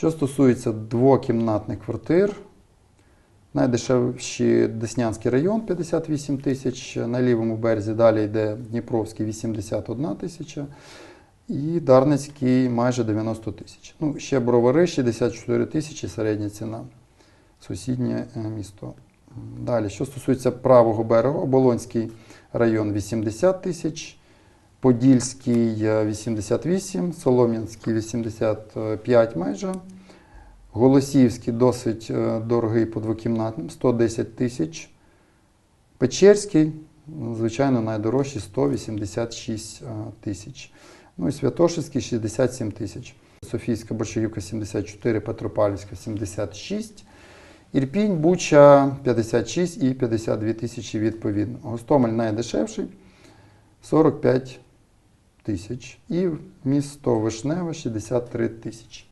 Що стосується двокімнатних квартир, найдешевший Деснянський район 58 тисяч, на лівому березі далі йде Дніпровський 81 тисяча і Дарницький майже 90 тисяч. Ну, ще бровари 64 тисячі середня ціна. Сусіднє е, місто. Далі, що стосується правого берегу, Оболонський район 80 тисяч, Подільський е, 88, Солом'янський 85 майже. Голосіївський досить е, дорогий по двокімнатним 110 тисяч. Печерський, звичайно, найдорожчий 186 е, тисяч. Ну і Святошинський 67 тисяч. Софійська Борщагівка 74, Петропавлівська 76. Ірпінь, Буча 56 і 52 тисячі відповідно. Гостомель найдешевший 45 тисяч. І місто Вишневе 63 тисячі.